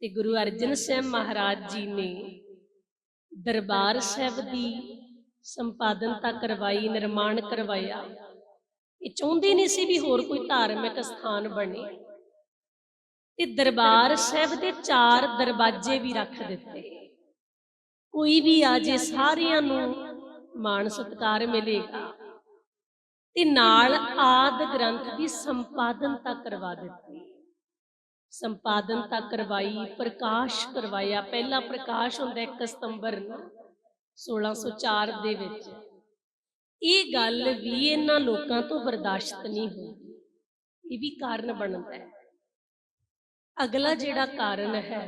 ਤੇ ਗੁਰੂ ਅਰਜਨ ਸਾਹਿਬ ਮਹਾਰਾਜ ਜੀ ਨੇ ਦਰਬਾਰ ਸਾਹਿਬ ਦੀ ਸੰਪਾਦਨਤਾ ਕਰਵਾਈ, ਨਿਰਮਾਣ ਕਰਵਾਇਆ। ਇਹ ਚਾਹੁੰਦੇ ਨਹੀਂ ਸੀ ਵੀ ਹੋਰ ਕੋਈ ਧਾਰਮਿਕ ਸਥਾਨ ਬਣੇ। ਤੇ ਦਰਬਾਰ ਸਾਹਿਬ ਦੇ ਚਾਰ ਦਰਵਾਜ਼ੇ ਵੀ ਰੱਖ ਦਿੱਤੇ। ਕੋਈ ਵੀ ਆ ਜੇ ਸਾਰਿਆਂ ਨੂੰ ਮਾਣ ਸਤਿਕਾਰ ਮਿਲੇਗਾ। ਤੇ ਨਾਲ ਆਦ ਗ੍ਰੰਥ ਦੀ ਸੰਪਾਦਨਤਾ ਕਰਵਾ ਦਿੱਤੀ। ਸੰਪਾਦਨ ਤਾਂ ਕਰਵਾਈ, ਪ੍ਰਕਾਸ਼ ਕਰਵਾਇਆ। ਪਹਿਲਾ ਪ੍ਰਕਾਸ਼ ਹੁੰਦਾ 1 ਸਤੰਬਰ ਨੂੰ 1604 ਦੇ ਵਿੱਚ। ਇਹ ਗੱਲ ਵੀ ਇਹਨਾਂ ਲੋਕਾਂ ਤੋਂ ਬਰਦਾਸ਼ਤ ਨਹੀਂ ਹੋਈ ਇਹ ਵੀ ਕਾਰਨ ਬਣਦਾ ਹੈ। ਅਗਲਾ ਜਿਹੜਾ ਕਾਰਨ ਹੈ,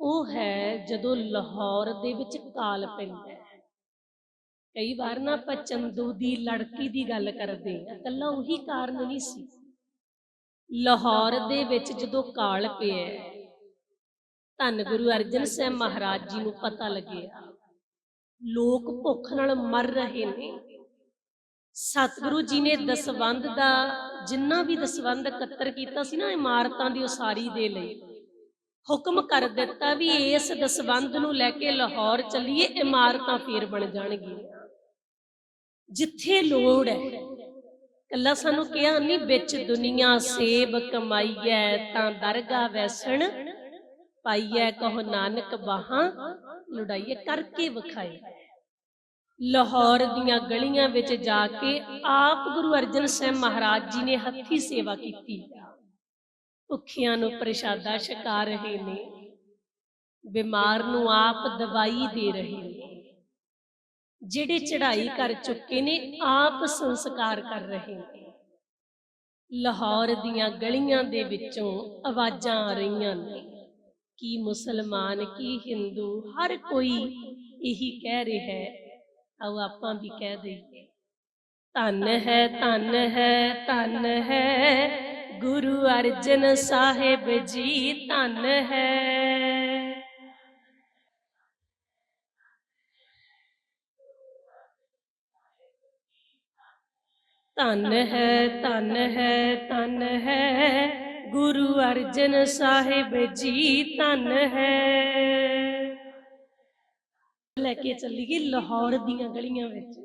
ਉਹ ਹੈ ਜਦੋਂ ਲਾਹੌਰ ਦੇ ਵਿੱਚ ਕਾਲ ਪੈਂਦਾ ਹੈ। ਕਈ ਵਾਰ ਨਾ ਆਪਾਂ ਚੰਦੂ ਦੀ, ਲੜਕੀ ਦੀ ਗੱਲ ਕਰਦੇ ਆ ਕੱਲਾ ਉਹੀ ਕਾਰਨ ਨਹੀਂ ਸੀ। ਲਾਹੌਰ ਦੇ ਵਿੱਚ ਜਦੋਂ ਕਾਲ ਪਿਆ, ਧੰਨ ਗੁਰੂ ਅਰਜਨ ਸਾਹਿਬ ਮਹਾਰਾਜ ਜੀ ਨੂੰ ਪਤਾ ਲੱਗਿਆ, ਲੋਕ ਭੁੱਖ ਨਾਲ ਮਰ ਰਹੇ ਨੇ। ਸਤਿਗੁਰੂ ਜੀ ਨੇ ਦਸਵੰਧ ਦਾ, ਜਿੰਨਾ ਵੀ ਦਸਵੰਧ ਇਕੱਤਰ ਕੀਤਾ ਸੀ ਨਾ ਇਮਾਰਤਾਂ ਦੀ ਉਸਾਰੀ ਦੇ ਲਈ, ਹੁਕਮ ਕਰ ਦਿੱਤਾ ਵੀ ਇਸ ਦਸਵੰਧ ਨੂੰ ਲੈ ਕੇ ਲਾਹੌਰ ਚੱਲੀਏ, ਇਮਾਰਤਾਂ ਫੇਰ ਬਣ ਜਾਣਗੀਆਂ। ਜਿੱਥੇ ਲੋੜ ਹੈ ਕੱਲਾ ਸਾਨੂੰ ਕਿਹਾ ਨਹੀਂ ਵਿੱਚ ਦੁਨੀਆ ਸੇਬ ਕਮਾਈਐ, ਤਾਂ ਦਰਗਾ ਵੈਸਣ ਪਾਈਐ, ਕਹੋ ਨਾਨਕ ਬਾਹਾਂ ਲੁੜਾਈਏ ਕਰਕੇ ਵਿਖਾਏ। ਲਾਹੌਰ ਦੀਆਂ ਗਲੀਆਂ ਵਿੱਚ ਜਾ ਕੇ ਆਪ ਗੁਰੂ ਅਰਜਨ ਸਾਹਿਬ ਮਹਾਰਾਜ ਜੀ ਨੇ ਹੱਥੀ ਸੇਵਾ ਕੀਤੀ। ਭੁੱਖਿਆਂ ਨੂੰ ਪ੍ਰਸ਼ਾਦਾ ਛਕਾ ਰਹੇ ਨੇ, ਬਿਮਾਰ ਨੂੰ ਆਪ ਦਵਾਈ ਦੇ ਰਹੇ ਨੇ। ਜਿਹੜੇ ਚੜ੍ਹਾਈ ਕਰ ਚੁੱਕੇ ਨੇ ਆਪ ਸੰਸਕਾਰ ਕਰ ਰਹੇ ਨੇ। ਲਾਹੌਰ ਦੀਆਂ ਗਲੀਆਂ ਦੇ ਵਿੱਚੋਂ ਆਵਾਜ਼ਾਂ ਆ ਰਹੀਆਂ ਨੇ। ਕੀ ਮੁਸਲਮਾਨ ਕੀ ਹਿੰਦੂ ਹਰ ਕੋਈ ਇਹੀ ਕਹਿ ਰਿਹਾ ਹੈ। ਆਓ ਆਪਾਂ ਵੀ ਕਹਿ ਦਈਏ। ਧੰਨ ਹੈ ਧੰਨ ਹੈ ਧੰਨ ਹੈ। ਗੁਰੂ ਅਰਜਨ ਸਾਹਿਬ ਜੀ ਧੰਨ ਹੈ। ਧੰਨ ਹੈ ਧੰਨ ਹੈ ਧੰਨ ਹੈ। ਗੁਰੂ ਅਰਜਨ ਸਾਹਿਬ ਜੀ, ਧੰਨ ਹੈ। ਲੈ ਕੇ ਚੱਲੀਏ ਲਾਹੌਰ ਦੀਆਂ ਗਲੀਆਂ ਵਿੱਚ।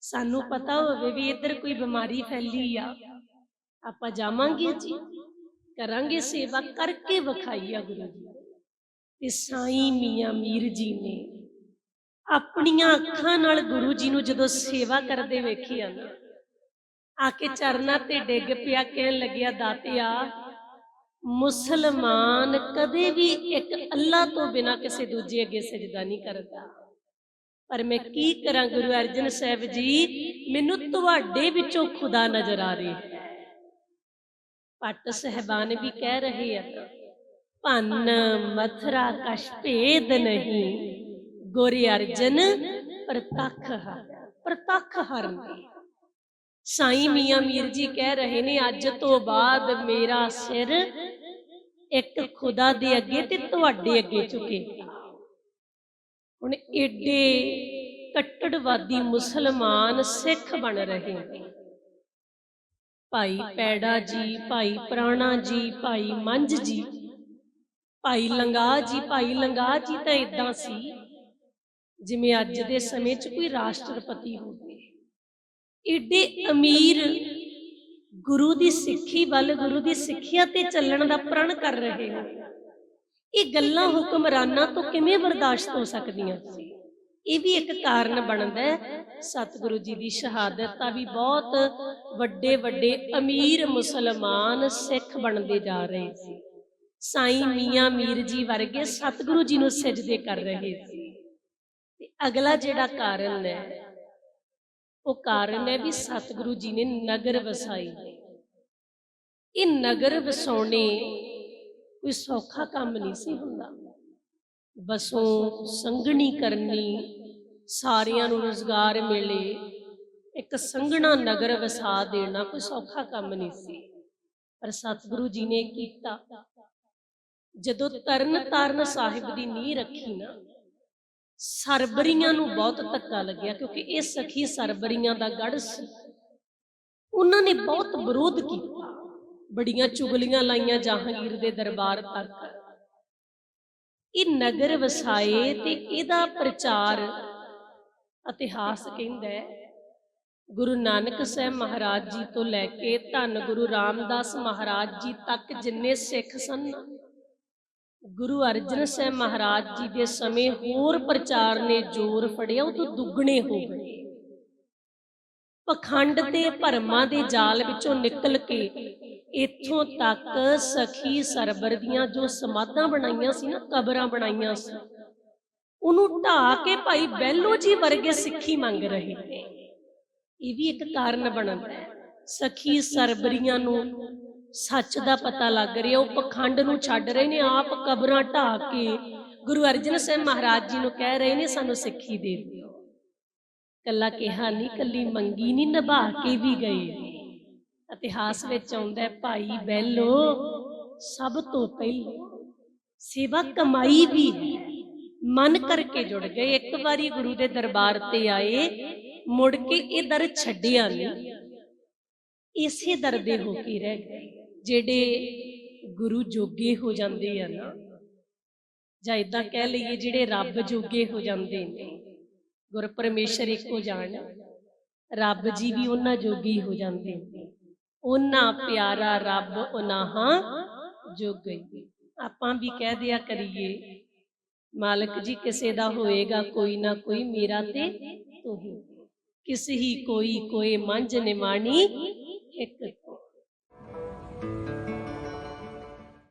ਸਾਨੂੰ ਪਤਾ ਹੋਵੇ ਵੀ ਇੱਧਰ ਕੋਈ ਬਿਮਾਰੀ ਫੈਲੀ ਆ। ਆਪਾਂ ਜਾਵਾਂਗੇ ਜੀ। ਕਰਾਂਗੇ ਸੇਵਾ ਕਰਕੇ ਵਿਖਾਈ ਆ ਗੁਰੂ ਜੀ। ਤੇ ਸਾਈਂ ਮੀਆਂ ਮੀਰ ਜੀ ਨੇ ਆਪਣੀਆਂ ਅੱਖਾਂ ਨਾਲ ਗੁਰੂ ਜੀ ਨੂੰ ਜਦੋਂ ਸੇਵਾ ਕਰਦੇ ਵੇਖਿਆ ਨਾ ਆ ਕੇ ਚਰਨਾਂ ਤੇ ਡਿੱਗ ਪਿਆ ਕਹਿਣ ਲੱਗਿਆ ਦਾਤਿਆ ਮੁਸਲਮਾਨ ਕਦੇ ਵੀ ਇੱਕ ਅੱਲਾ ਤੋਂ ਬਿਨਾ ਕਿਸੇ ਦੂਜੇ ਅੱਗੇ ਸਜਦਾ ਨਹੀਂ ਕਰਦਾ। ਪਰ ਮੈਂ ਕੀ ਕਰਾਂ ਗੁਰੂ ਅਰਜਨ ਸਾਹਿਬ ਜੀ? ਮੈਨੂੰ ਤੁਹਾਡੇ ਵਿੱਚੋਂ ਖੁਦਾ ਨਜ਼ਰ ਆ ਰਿਹਾ ਹੈ। ਪੱਟ ਸਹਿਬਾਨ ਵੀ ਕਹਿ ਰਹੇ ਆ ਭੰਨ ਮਥਰਾ ਕਛ ਭੇਦ ਨਹੀਂ ਗੁਰ ਅਰਜਨ ਪ੍ਰਤੱਖ ਹਰ ਪ੍ਰਤੱਖ ਹਰ ਨੇ ਸਾਈਂ ਮੀਆਂ ਮੀਰ ਜੀ ਕਹਿ ਰਹੇ ਨੇ ਅੱਜ ਤੋਂ ਬਾਅਦ ਮੇਰਾ ਸਿਰ ਇੱਕ ਖੁਦਾ ਦੇ ਅੱਗੇ ਤੇ ਤੁਹਾਡੇ ਅੱਗੇ ਝੁਕੇਗਾ ਹੁਣ ਏਡੇ ਕੱਟੜਵਾਦੀ ਮੁਸਲਮਾਨ ਸਿੱਖ ਬਣ ਰਹੇ। ਭਾਈ ਪੈੜਾ ਜੀ ਭਾਈ ਪ੍ਰਾਣਾ ਜੀ ਭਾਈ ਮੰਝ ਜੀ। ਭਾਈ ਲੰਗਾ ਜੀ ਭਾਈ ਲੰਗਾ ਜੀ ਤਾਂ ਇਦਾਂ ਸੀ। ਜਿਵੇਂ ਅੱਜ ਦੇ ਸਮੇਂ 'ਚ ਕੋਈ ਰਾਸ਼ਟਰਪਤੀ ਹੋਵੇ। ਏਡੇ ਅਮੀਰ ਗੁਰੂ ਦੀ ਸਿੱਖੀ ਵੱਲ, ਗੁਰੂ ਦੀ ਸਿੱਖਿਆ ਤੇ ਚੱਲਣ ਦਾ ਪ੍ਰਣ ਕਰ ਰਹੇ ਹੋ। ਇਹ ਗੱਲਾਂ ਹੁਕਮਰਾਨਾਂ ਤੋਂ ਕਿਵੇਂ ਬਰਦਾਸ਼ਤ ਹੋ ਸਕਦੀਆਂ? ਇਹ ਵੀ ਇੱਕ ਕਾਰਨ ਬਣਦਾ ਹੈ। ਸਤਿਗੁਰੂ ਜੀ ਦੀ ਸ਼ਹਾਦਤ ਆ ਵੀ ਬਹੁਤ ਵੱਡੇ ਵੱਡੇ ਅਮੀਰ ਮੁਸਲਮਾਨ ਸਿੱਖ ਬਣਦੇ ਜਾ ਰਹੇ ਸੀ। ਸਾਈਂ ਮੀਆਂ ਮੀਰ ਜੀ ਵਰਗੇ ਸਤਿਗੁਰੂ ਜੀ ਨੂੰ ਸਜਦੇ ਕਰ ਰਹੇ ਸੀ। ਤੇ ਅਗਲਾ ਜਿਹੜਾ ਕਾਰਨ ਹੈ ਉਹ ਕਾਰਨ ਹੈ ਵੀ ਸਤਿਗੁਰੂ ਜੀ ਨੇ ਨਗਰ ਵਸਾਈ। ਇਹ ਨਗਰ ਵਸਾਉਣੇ ਕੋਈ ਸੌਖਾ ਕੰਮ ਨਹੀਂ ਸੀ ਹੁੰਦਾ। ਬਸੋਂ ਸੰਗਣੀ ਕਰਨੀ, ਸਾਰਿਆਂ ਨੂੰ ਰੋਜ਼ਗਾਰ ਮਿਲੇ, ਇੱਕ ਸੰਗਣਾ ਨਗਰ ਵਸਾ ਦੇਣਾ ਕੋਈ ਸੌਖਾ ਕੰਮ ਨਹੀਂ ਸੀ। ਪਰ ਸਤਿਗੁਰੂ ਜੀ ਨੇ ਕੀਤਾ। ਜਦੋਂ ਤਰਨ ਤਾਰਨ ਸਾਹਿਬ ਦੀ ਨੀਂਹ ਰੱਖੀ ਨਾ ਸਰਬਰੀਆਂ ਨੂੰ ਬਹੁਤ ਧੱਕਾ ਲੱਗਿਆ ਕਿਉਂਕਿ ਇਹ ਸਖੀ ਸਰਬਰੀਆਂ ਦਾ ਗੜ ਸੀ। ਉਹਨਾਂ ਨੇ ਬਹੁਤ ਵਿਰੋਧ ਕੀਤਾ। ਬੜੀਆਂ ਚੁਗਲੀਆਂ ਲਾਈਆਂ ਜਹਾਂਗੀਰ ਦੇ ਦਰਬਾਰ ਤੱਕ। ਇਹ ਨਗਰ ਵਸਾਏ ਤੇ ਇਹਦਾ ਪ੍ਰਚਾਰ ਇਤਿਹਾਸ ਕਹਿੰਦਾ ਹੈ। ਗੁਰੂ ਨਾਨਕ ਸਾਹਿਬ ਮਹਾਰਾਜ ਜੀ ਤੋਂ ਲੈ ਕੇ ਧੰਨ ਗੁਰੂ ਰਾਮਦਾਸ ਮਹਾਰਾਜ ਜੀ ਤੱਕ ਜਿੰਨੇ ਸਿੱਖ ਸਨ ਗੁਰੂ ਅਰਜਨ ਸਾਹਿਬ ਮਹਾਰਾਜ ਜੀ ਦੇ ਸਮੇਂ ਹੋਰ ਪ੍ਰਚਾਰ ਨੇ ਜ਼ੋਰ ਫੜਿਆ, ਉਹ ਤੋਂ ਦੁੱਗਣੇ ਹੋ ਗਏ। ਪਖੰਡ ਤੇ ਭਰਮਾਂ ਦੇ ਜਾਲ ਵਿੱਚੋਂ ਨਿਕਲ ਕੇ ਇੱਥੋਂ ਤੱਕ ਸਖੀ ਸਰਬਰ ਦੀਆਂ ਜੋ ਸਮਾਧਾਂ ਬਣਾਈਆਂ ਸੀ ਨਾ, ਕਬਰਾਂ ਬਣਾਈਆਂ ਸੀ, ਉਹਨੂੰ ਢਾ ਕੇ ਭਾਈ ਬੈਲੋ ਜੀ ਵਰਗੇ ਸਿੱਖੀ ਮੰਗ ਰਹੇ ਨੇ। ਇਹ ਵੀ ਇੱਕ ਕਾਰਨ ਬਣਦਾ ਹੈ। ਸਖੀ ਸਰਬਰੀਆਂ ਨੂੰ ਸੱਚ ਦਾ ਪਤਾ ਲੱਗ ਰਿਹਾ, ਉਹ ਪਖੰਡ ਨੂੰ ਛੱਡ ਰਹੇ ਨੇ, ਆਪ ਕਬਰਾਂ ਢਾ ਕੇ। ਗੁਰੂ ਅਰਜਨ ਸਾਹਿਬ ਮਹਾਰਾਜ ਜੀ ਨੂੰ ਕਹਿ ਰਹੇ ਨੇ, ਸਾਨੂੰ ਸਿੱਖੀ ਦੇ ਦਿਓ। ਕੱਲਾ ਕਿਹਾ ਨਹੀਂ, ਕੱਲੀ ਮੰਗੀ ਨਹੀਂ, ਨਿਭਾ ਕੇ ਵੀ ਗਏ। ਇਤਿਹਾਸ ਵਿੱਚ ਆਉਂਦਾ ਹੈ, ਭਾਈ ਬੈਲੋ ਸਭ ਤੋਂ ਪਹਿਲਾਂ ਸੇਵਾ ਕਮਾਈ ਵੀ ਮਨ ਕਰਕੇ ਜੁੜ ਗਏ, ਇੱਕ ਵਾਰੀ ਗੁਰੂ ਦੇ ਦਰਬਾਰ ਤੇ ਆਏ, ਮੁੜ ਕੇ ਇਹ ਦਰ ਛੱਡਿਆ ਨਹੀਂ। ਇਸੇ ਦਰ ਦੇ ਹੋ ਕੇ ਰਹਿ ਗਏ। ਜਿਹੜੇ ਗੁਰੂ ਜੋਗੇ ਹੋ ਜਾਂਦੇ ਆ ਨਾ, ਜਾਂ ਇਦਾਂ ਕਹਿ ਲਈਏ ਜਿਹੜੇ ਰੱਬ ਜੋਗੇ ਹੋ ਜਾਂਦੇ ਨੇ, ਗੁਰ ਪਰਮੇਸ਼ਰ ਇੱਕੋ ਜਾਣ, ਰੱਬ ਜੀ ਵੀ ਉਹਨਾਂ ਜੋਗੀ ਹੋ ਜਾਂਦੇ ਨੇ। ਉਹਨਾਂ ਪਿਆਰਾ ਰੱਬ ਉਨਾਹਾਂ ਜੋਗੀ ਆਪਾਂ ਵੀ ਕਹਿ ਦਿਆ ਕਰੀਏ, ਮਾਲਕ ਜੀ ਕਿਸੇ ਦਾ ਹੋਏਗਾ ਕੋਈ ਨਾ ਕੋਈ ਮੇਰਾ ਤੇ ਤੂੰ ਹੀ। ਹੀ ਕੋਈ ਕੋਏ ਮੰਝ ਨਿਮਾਣੀ ਇੱਕ